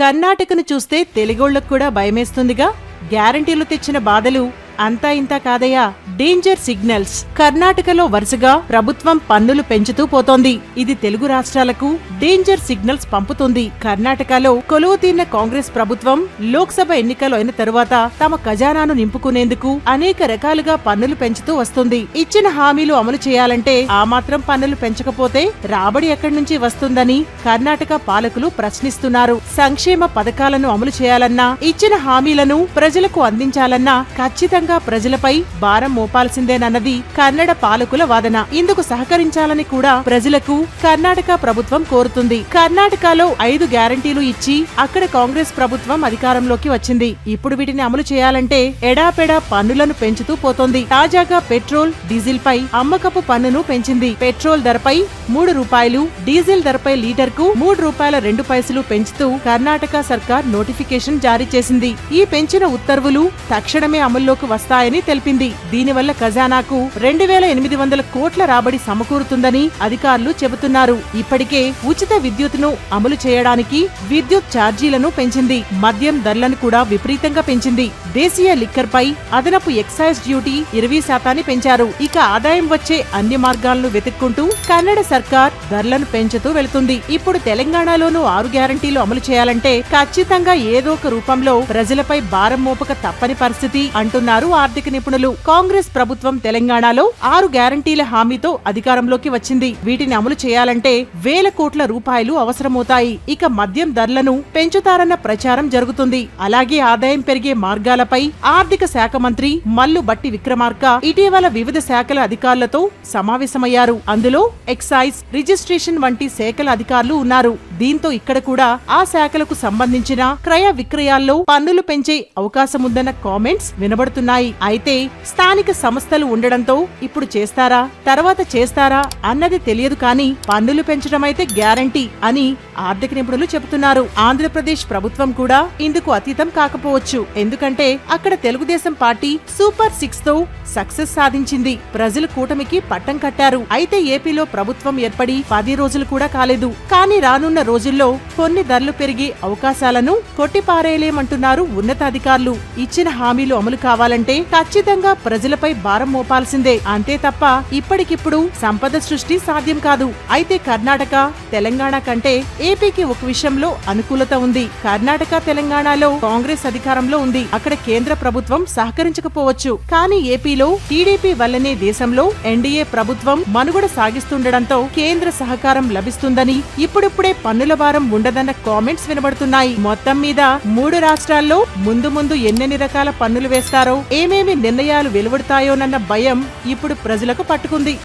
కర్ణాటకను చూస్తే తెలుగోళ్ళకు కూడా భయమేస్తుందిగా. గ్యారంటీలు తెచ్చిన బాధలు అంతా ఇంత కాదయ్యా డేంజర్ సిగ్నల్స్ కర్ణాటకలో వరుసగా ప్రభుత్వం పన్నులు పెంచుతూ పోతోంది. ఇది తెలుగు రాష్ట్రాలకు డేంజర్ సిగ్నల్స్ పంపుతుంది. కర్ణాటకలో కొలువు తీరిన కాంగ్రెస్ ప్రభుత్వం లోక్సభ ఎన్నికలు అయిన తరువాత తమ ఖజానాను నింపుకునేందుకు అనేక రకాలుగా పన్నులు పెంచుతూ వస్తుంది. ఇచ్చిన హామీలు అమలు చేయాలంటే ఆ మాత్రం పన్నులు పెంచకపోతే రాబడి ఎక్కడి నుంచి వస్తుందని కర్ణాటక పాలకులు ప్రశ్నిస్తున్నారు. సంక్షేమ పథకాలను అమలు చేయాలన్నా ఇచ్చిన హామీలను ప్రజలకు అందించాలన్నా ఖచ్చితంగా ప్రజలపై భారం మోపాల్సిందేనన్నది కన్నడ పాలకుల వాదన. ఇందుకు సహకరించాలని కూడా ప్రజలకు కర్ణాటక ప్రభుత్వం కోరుతుంది. కర్ణాటకలో ఐదు గ్యారంటీలు ఇచ్చి అక్కడ కాంగ్రెస్ ప్రభుత్వం అధికారంలోకి వచ్చింది. ఇప్పుడు వీటిని అమలు చేయాలంటే ఎడాపెడా పన్నులను పెంచుతూ పోతోంది. తాజాగా పెట్రోల్ డీజిల్ పై అమ్మకపు పన్నును పెంచింది. పెట్రోల్ ధరపై మూడు రూపాయలు డీజిల్ ధరపై లీటర్కు మూడు రూపాయల రెండు పైసలు పెంచుతూ కర్ణాటక సర్కార్ నోటిఫికేషన్ జారీ చేసింది. ఈ పెంచిన ఉత్తర్వులు తక్షణమే అమల్లోకి వస్తాయని తెలిపింది. దీనివల్ల ఖజానాకు రెండు వేల ఎనిమిది వందల కోట్ల రాబడి సమకూరుతుందని అధికారులు చెబుతున్నారు. ఇప్పటికే ఉచిత విద్యుత్ను అమలు చేయడానికి విద్యుత్ ఛార్జీలను పెంచింది. మద్యం ధరలను కూడా విపరీతంగా పెంచింది. దేశీయ లిక్కర్ పై అదనపు ఎక్సైజ్ డ్యూటీ ఇరవై శాతాన్ని పెంచారు. ఇక ఆదాయం వచ్చే అన్ని మార్గాలను వెతుక్కుంటూ కన్నడ సర్కార్ ధరలను పెంచుతూ వెళుతుంది. ఇప్పుడు తెలంగాణలోనూ ఆరు గ్యారంటీలు అమలు చేయాలంటే ఖచ్చితంగా ఏదో ఒక రూపంలో ప్రజలపై భారం మోపక తప్పని పరిస్థితి అంటున్నారు ఆర్థిక నిపుణులు కాంగ్రెస్ ప్రభుత్వం తెలంగాణలో ఆరు గ్యారంటీల హామీతో అధికారంలోకి వచ్చింది. వీటిని అమలు చేయాలంటే వేల కోట్ల రూపాయలు అవసరమవుతాయి. ఇక మద్యం ధరలను పెంచుతారన్న ప్రచారం జరుగుతుంది. అలాగే ఆదాయం పెరిగే మార్గాలపై ఆర్థిక శాఖ మంత్రి మల్లు బట్టి విక్రమార్క ఇటీవల వివిధ శాఖల అధికారులతో సమావేశమయ్యారు. అందులో ఎక్సైజ్ రిజిస్ట్రేషన్ వంటి శాఖల అధికారులు ఉన్నారు. దీంతో ఇక్కడ కూడా ఆ శాఖలకు సంబంధించిన క్రయ విక్రయాల్లో పన్నులు పెంచే అవకాశముందన్న కామెంట్స్ వినబడుతున్నాయి. అయితే స్థానిక సంస్థలు ఉండడంతో ఇప్పుడు చేస్తారా? తర్వాత చేస్తారా? అన్నది తెలియదు కానీ పన్నులు పెంచడం అయితే గ్యారంటీ అని ఆర్థిక నిపుణులు చెబుతున్నారు. ఆంధ్రప్రదేశ్ ప్రభుత్వం కూడా ఇందుకు అతీతం కాకపోవచ్చు. ఎందుకంటే అక్కడ తెలుగుదేశం పార్టీ సూపర్ సిక్స్తో సక్సెస్ సాధించింది. ప్రజలు కూటమికి పట్టం కట్టారు. అయితే ఏపీలో ప్రభుత్వం ఏర్పడి పది రోజులు కూడా కాలేదు. కానీ రానున్న రోజుల్లో కొన్ని ధరలు పెరిగే అవకాశాలను కొట్టిపారేయలేమంటున్నారు ఉన్నతాధికారులు. ఇచ్చిన హామీలు అమలు కావాలంటే ఖచ్చితంగా ప్రజలపై భారం మోపాల్సిందే. అంతే తప్ప ఇప్పటికిప్పుడు సంపద సృష్టి సాధ్యం కాదు. అయితే కర్ణాటక తెలంగాణ కంటే ఏపీకి ఒక విషయంలో అనుకూలత ఉంది. కర్ణాటక తెలంగాణలో కాంగ్రెస్ అధికారంలో ఉంది. అక్కడ కేంద్ర ప్రభుత్వం సహకరించకపోవచ్చు. కానీ ఏపీలో టీడీపీ వల్లనే దేశంలో ఎన్డీఏ ప్రభుత్వం మనుగడ సాగిస్తుండటంతో కేంద్ర సహకారం లభిస్తుందని ఇప్పుడిప్పుడే పన్ను పన్నుల భారం ఉండదన్న కామెంట్స్ వినబడుతున్నాయి. మొత్తం మీద మూడు రాష్ట్రాల్లో ముందు ముందు ఎన్నెన్ని రకాల పన్నులు వేస్తారో ఏమేమి నిర్ణయాలు వెలువడతాయోనన్న భయం ఇప్పుడు ప్రజలకు పట్టుకుంది.